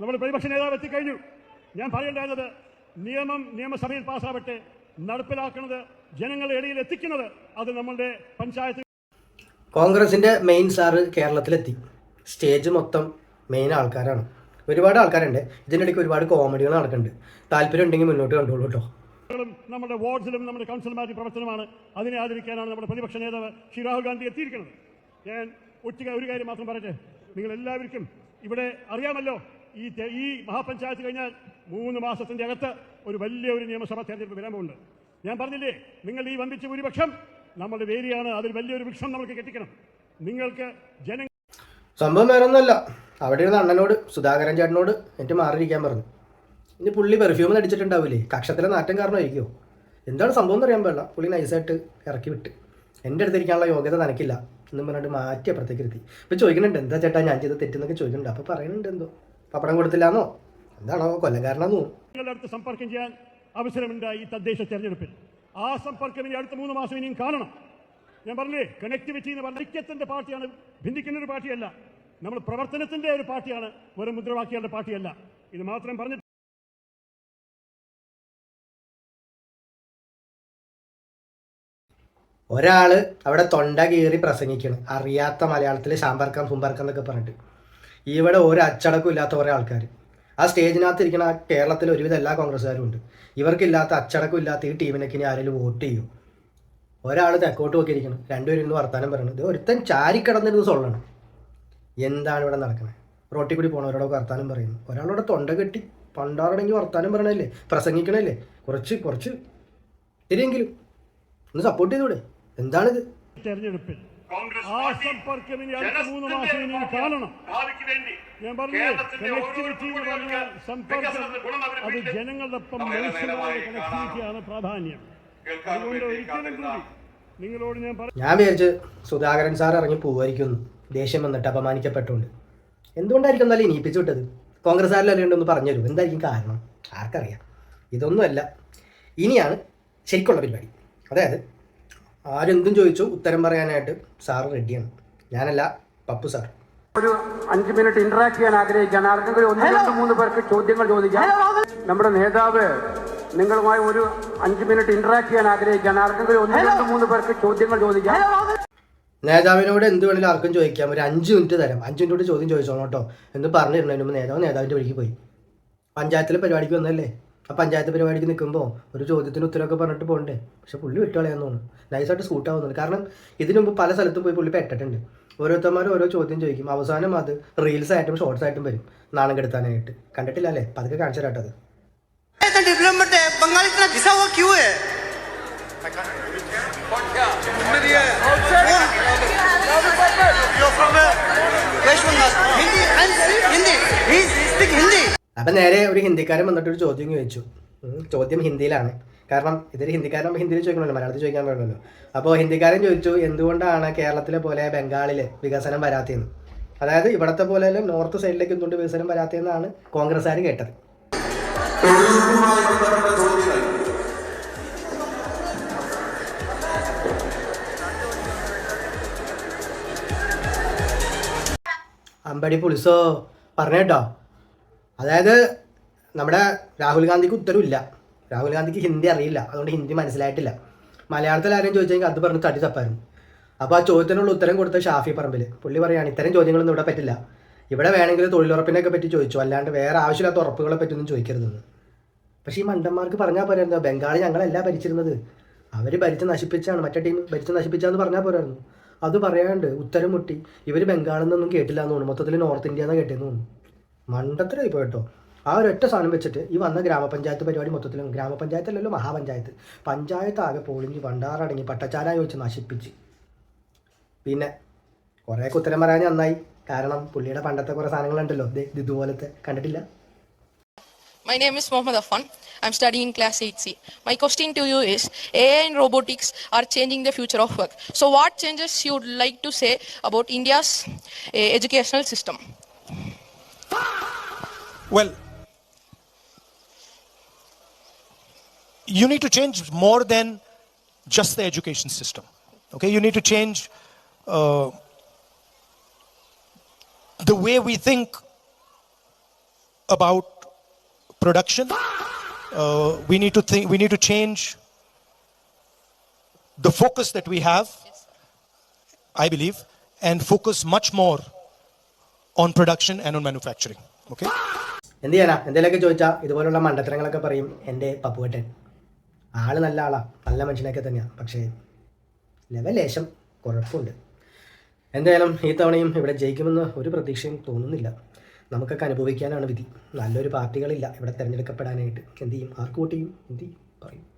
നമ്മുടെ പ്രതിപക്ഷ നേതാവ് എത്തിക്കഴിഞ്ഞു ഞാൻ പറയേണ്ടത് നിയമം നിയമസഭയിൽ പാസ്സാവട്ടെ നടപ്പിലാക്കുന്നത് ജനങ്ങളുടെ ഇടയിൽ എത്തിക്കുന്നത് അത് നമ്മളുടെ പഞ്ചായത്ത് കോൺഗ്രസിന്റെ മെയിൻ സാറ് കേരളത്തിലെത്തി. സ്റ്റേജ് മൊത്തം മെയിൻ ആൾക്കാരാണ്. ഒരുപാട് ആൾക്കാരുണ്ട്. ഇതിന്റെ ഇടയ്ക്ക് ഒരുപാട് കോമഡികൾ നടക്കുന്നുണ്ട്. താല്പര്യം ഉണ്ടെങ്കിൽ മുന്നോട്ട് കണ്ടോളൂ കേട്ടോ. നമ്മുടെ വാർഡ്സിലും നമ്മുടെ കൗൺസിലർമാരുടെ പ്രവർത്തനമാണ് അതിനെ ആദരിക്കാനാണ് നമ്മുടെ പ്രതിപക്ഷ നേതാവ് ശ്രീ രാഹുൽ ഗാന്ധി എത്തിയിരിക്കുന്നത്. ഞാൻ ഒറ്റ ഒരു കാര്യം മാത്രം പറയട്ടെ? നിങ്ങൾ എല്ലാവർക്കും ഇവിടെ അറിയാമല്ലോ ഈ ഈ മഹാപഞ്ചായത്ത് കഴിഞ്ഞാൽ മൂന്ന് മാസത്തിന്റെ അകത്ത് ഒരു വലിയ ഒരു നിയമസഭാ തെരഞ്ഞെടുപ്പ് പോകുന്നുണ്ട്. ഞാൻ പറഞ്ഞില്ലേ നിങ്ങൾ ഈ വമ്പിച്ച ഭൂരിപക്ഷം നമ്മുടെ വേരിയാണ് അതിൽ വലിയൊരു വൃക്ഷം നമുക്ക് കെട്ടിക്കണം. നിങ്ങൾക്ക് ജന സംഭവം വേറെ ഒന്നുമല്ല അവിടെ ഇരുന്ന അണ്ണനോട് സുധാകരൻ ചേട്ടനോട് എനിക്ക് മാറിയിരിക്കാൻ പറഞ്ഞു. ഇനി പുള്ളി പെർഫ്യൂം അടിച്ചിട്ടുണ്ടാവില്ലേ കക്ഷത്തിലെ നാറ്റം കാരണമായിരിക്കുമോ എന്താണ് സംഭവം എന്ന് അറിയാൻ പാടില്ല. പുള്ളി നൈസായിട്ട് ഇറക്കി വിട്ട്. എന്റെ അടുത്തിരിക്കാനുള്ള യോഗ്യത നനക്കില്ല എന്നും പറഞ്ഞിട്ട് മാറ്റി അപ്പുറത്തേക്ക് ഇരുത്തി. ഇപ്പം ചോദിക്കുന്നുണ്ട് എന്താ ചേട്ടാ ഞാൻ ചെയ്ത തെറ്റെന്നൊക്കെ ചോദിക്കുന്നുണ്ട്. അപ്പോൾ പറയുന്നുണ്ട് എന്തോ. പപ്പടം കൊടുത്തില്ലാന്നോ? എന്താണോ കൊല്ലക്കാരനാന്ന്? നിങ്ങളുടെ അടുത്ത് സമ്പർക്കം ചെയ്യാൻ അവസരമുണ്ടായി ഈ തദ്ദേശ തെരഞ്ഞെടുപ്പിൽ. ആ സമ്പർക്കം ഇനി അടുത്ത മൂന്ന് മാസം ഇനിയും കാണണം. ഞാൻ പറഞ്ഞേ കണക്ടിവിറ്റി എന്ന് പറഞ്ഞ ഐക്യത്തിന്റെ പാർട്ടിയാണ്. ഭിന്നിക്കുന്ന ഒരു പാർട്ടിയല്ല. നമ്മൾ പ്രവർത്തനത്തിന്റെ ഒരു പാർട്ടിയാണ്. വെറും മുദ്രാവാക്യങ്ങളുടെ പാർട്ടിയല്ല. ഇത് മാത്രം പറഞ്ഞു ഒരാൾ അവിടെ തൊണ്ട കീറി പ്രസംഗിക്കണം. അറിയാത്ത മലയാളത്തിൽ ശാമ്പർക്കം സുമ്പർക്കം എന്നൊക്കെ പറഞ്ഞിട്ട്. ഇവിടെ ഒരു അച്ചടക്കം ഇല്ലാത്ത കുറേ ആൾക്കാർ ആ സ്റ്റേജിനകത്ത് ഇരിക്കുന്ന കേരളത്തിൽ ഒരുവിധം എല്ലാ കോൺഗ്രസ്സുകാരും ഉണ്ട്. ഇവർക്കില്ലാത്ത അച്ചടക്കം ഇല്ലാത്ത ഈ ടീമിനൊക്കെ ഇനി ആരെങ്കിലും വോട്ട് ചെയ്യും? ഒരാൾ തെക്കോട്ട് നോക്കിയിരിക്കണം. രണ്ടുപേരും ഇന്ന് വർത്താനം പറയണം. ഇത് ഒരുത്തൻ ചാരിക്കിടന്നിരുന്ന് സൊള്ളണം. എന്താണ് ഇവിടെ നടക്കുന്നത് റോട്ടിൽ കൂടി പോണവരോടൊക്കെ വർത്താനം പറയുന്നു. ഒരാളോട് തൊണ്ട കെട്ടി പണ്ടാറണെങ്കിൽ വർത്താനം പറയണല്ലേ പ്രസംഗിക്കണല്ലേ കുറച്ച് കുറച്ച്. ശരിയെങ്കിലും ഒന്ന് സപ്പോർട്ട് ചെയ്തൂടെ? എന്താണിത്? തെരഞ്ഞെടുപ്പിൽ ആ സമ്പർക്കം ഇനി അടുത്ത മൂന്ന് മാസം ഇനിയും കാണണം. ഞാൻ പറഞ്ഞു കണക്ടിവിറ്റി എന്ന് പറഞ്ഞാൽ സമ്പർക്കം അത് മനുഷ്യമായ കണക്ടിവിറ്റിയാണ് പ്രാധാന്യം. അതുകൊണ്ട് ഒരിക്കലും കൂടി നിങ്ങളോട് ഞാൻ ഞാൻ വിചാരിച്ച് സുധാകരൻ സാർ ഇറങ്ങി പോവായിരിക്കുന്നു ദേഷ്യം വന്നിട്ട് അപമാനിക്കപ്പെട്ടുകൊണ്ട് എന്തുകൊണ്ടായിരിക്കും എന്നാലും ഇനിയിപ്പിച്ചു വിട്ടത്? കോൺഗ്രസ് ആരിലും ഒന്ന് പറഞ്ഞു തരും. എന്തായിരിക്കും കാരണം? ആർക്കറിയാം. ഇതൊന്നുമല്ല. ഇനിയാണ് ശരിക്കുള്ള പരിപാടി. അതായത് ആരെന്തും ചോദിച്ചു ഉത്തരം പറയാനായിട്ട് സാർ റെഡിയാണ്. ഞാനല്ല പപ്പു സാർ. ഒരു അഞ്ച് മിനിറ്റ് ഇന്ററാക്ട് ചെയ്യാൻ ആഗ്രഹിക്കാൻ ആർക്കെങ്കിലും ഒന്ന് രണ്ട് മൂന്ന് പേർക്ക് ചോദ്യങ്ങൾ ചോദിക്കാം. നമ്മുടെ നേതാവ് നിങ്ങളുമായി ഒരു അഞ്ച് മിനിറ്റ് ഇന്ററാക്ട് ചെയ്യാൻ ആഗ്രഹിക്കാൻ ആർക്കെങ്കിലും ഒന്ന് രണ്ട് മൂന്ന് പേർക്ക് ചോദ്യങ്ങൾ ചോദിക്കാം. നേതാവിനോട് എന്ത് വേണമെങ്കിലും ആർക്കും ചോദിക്കാം. ഒരു അഞ്ച് മിനിറ്റ് തരാം. അഞ്ച് മിനിറ്റ് ചോദ്യം ചോദിച്ചോളൂ കേട്ടോ. എന്ന് പറഞ്ഞിരുന്നതിന് മുമ്പ് നേതാവ് നേതാവിന്റെ വഴിക്ക് പോയി. പഞ്ചായത്തിലെ പരിപാടിക്ക് വന്നല്ലേ ആ പഞ്ചായത്ത് പരിപാടിക്ക് നിൽക്കുമ്പോൾ ഒരു ചോദ്യത്തിന് ഉത്തരമൊക്കെ പറഞ്ഞിട്ട് പോകണ്ടേ? പക്ഷെ പുള്ളി വിട്ടുകളയാന്ന് തോന്നുന്നു. നൈസായിട്ട് ആവുന്നുണ്ട്. കാരണം ഇതിനു മുമ്പ് പല സ്ഥലത്തും പോയി പുള്ളി പെട്ടിട്ടുണ്ട്. ഓരോരുത്തന്മാർ ഓരോ ചോദ്യം ചോദിക്കും. അവസാനം അത് റീൽസ് ആയിട്ടും ഷോർട്സ് ആയിട്ടും വരും. നാണം കെടുത്താനായിട്ട്. കണ്ടിട്ടില്ല അല്ലേ അതൊക്കെ കാണിച്ചു തരാട്ടത് അപ്പം നേരെ ഒരു ഹിന്ദിക്കാരൻ വന്നിട്ട് ഒരു ചോദ്യം ചോദിച്ചു. ചോദ്യം ഹിന്ദിയിലാണ്. കാരണം ഇതൊരു ഹിന്ദിക്കാരൻ ഹിന്ദിയിൽ ചോദിക്കണമല്ലോ മലയാളത്തിൽ ചോദിക്കാൻ പാടില്ലല്ലോ അപ്പോൾ ഹിന്ദിക്കാരൻ ചോദിച്ചു എന്തുകൊണ്ടാണ് കേരളത്തിലെ പോലെ ബംഗാളിൽ വികസനം വരാത്തതെന്ന്? അതായത് ഇവിടത്തെ പോലെ നോർത്ത് സൈഡിലേക്ക് എന്തുകൊണ്ട് വികസനം വരാത്തതെന്നാണ് കോൺഗ്രസ്സുകാർ കേട്ടത്. അമ്പടി പുളിസോ? പറഞ്ഞു കേട്ടോ. അതായത് നമ്മുടെ രാഹുൽ ഗാന്ധിക്ക് ഉത്തരവില്ല. രാഹുൽ ഗാന്ധിക്ക് ഹിന്ദി അറിയില്ല. അതുകൊണ്ട് ഹിന്ദി മനസ്സിലായിട്ടില്ല. മലയാളത്തിൽ ആരെയും ചോദിച്ചെങ്കിൽ അത് പറഞ്ഞ് തടി തപ്പായിരുന്നു അപ്പോൾ ആ ചോദ്യത്തിനുള്ള ഉത്തരം കൊടുത്ത ഷാഫി പറമ്പിൽ പുള്ളി പറയുകയാണ് ഇത്തരം ചോദ്യങ്ങളൊന്നും ഇവിടെ പറ്റില്ല. ഇവിടെ വേണമെങ്കിൽ തൊഴിലുറപ്പിനെയൊക്കെ പറ്റി ചോദിച്ചു. അല്ലാണ്ട് വേറെ ആവശ്യമില്ലാത്ത ഉറപ്പുകളെ പറ്റിയൊന്നും ചോദിക്കരുതെന്ന്. പക്ഷേ ഈ മണ്ടന്മാർക്ക് പറഞ്ഞാൽ പോരായിരുന്നു. ബംഗാൾ ഞങ്ങളല്ല ഭരിച്ചിരുന്നത്. അവർ ഭരിച്ച് നശിപ്പിച്ചാണ്. മറ്റേ ടീം ഭരിച്ച് നശിപ്പിച്ചാന്ന് പറഞ്ഞാൽ പോരായിരുന്നു. അത് പറയാണ്ട് ഉത്തരം മുട്ടി. ഇവർ ബംഗാളിൽ നിന്നൊന്നും കേട്ടില്ല എന്ന് തോന്നുന്നു. മൊത്തത്തിൽ നോർത്ത് ഇന്ത്യ എന്നാണ് കേട്ടതെന്ന് തോന്നുന്നു. മണ്ടത്തരായി പോയിട്ടോ ആ ഒരൊറ്റ സാധനം വെച്ചിട്ട് ഈ വന്ന ഗ്രാമപഞ്ചായത്ത് പരിപാടി മൊത്തത്തിലും ഗ്രാമപഞ്ചായത്തല്ലല്ലോ മഹാപഞ്ചായത്ത് പഞ്ചായത്ത് ആകെ പൊളിഞ്ഞ് പണ്ടാറടങ്ങി പട്ടച്ചാരായി വെച്ച് നശിപ്പിച്ച് പിന്നെ കുറേയൊക്കെ ഉത്തരം പറയാൻ നന്നായി കാരണം പുള്ളിയുടെ പണ്ടത്തെ കുറേ സാധനങ്ങളുണ്ടല്ലോ ഇതുപോലത്തെ കണ്ടിട്ടില്ല My name is Mohammed Afan. I'm studying in class 8C. My question to you is AI and robotics are changing the future of work. So, what changes you would like to say about India's uh, educational system? Well, you need to change more than just the education system. Okay, you need to change uh, the way we think about production. Uh, we need to think. We need to change the focus that we have. I believe, and focus much more on production and on manufacturing. Okay. എന്ത് ചെയ്യാനാ? എന്തെങ്കിലുമൊക്കെ ചോദിച്ചാൽ ഇതുപോലുള്ള മണ്ടത്തരങ്ങളൊക്കെ പറയും എന്റെ പപ്പുവട്ടൻ. ആൾ നല്ല ആളാ നല്ല മനുഷ്യനൊക്കെ തന്നെയാണ് പക്ഷേ ലെവൽ ലേശം കുഴപ്പമുണ്ട്. എന്തായാലും ഈ തവണയും ഇവിടെ ജയിക്കുമെന്ന് ഒരു പ്രതീക്ഷയും തോന്നുന്നില്ല. നമുക്കൊക്കെ അനുഭവിക്കാനാണ് വിധി. നല്ലൊരു പാർട്ടികളില്ല ഇവിടെ തിരഞ്ഞെടുക്കപ്പെടാനായിട്ട്. എന്ത് ചെയ്യും? ആർക്ക് വോട്ട് ചെയ്യും? എന്ത് ചെയ്യും? പറയും.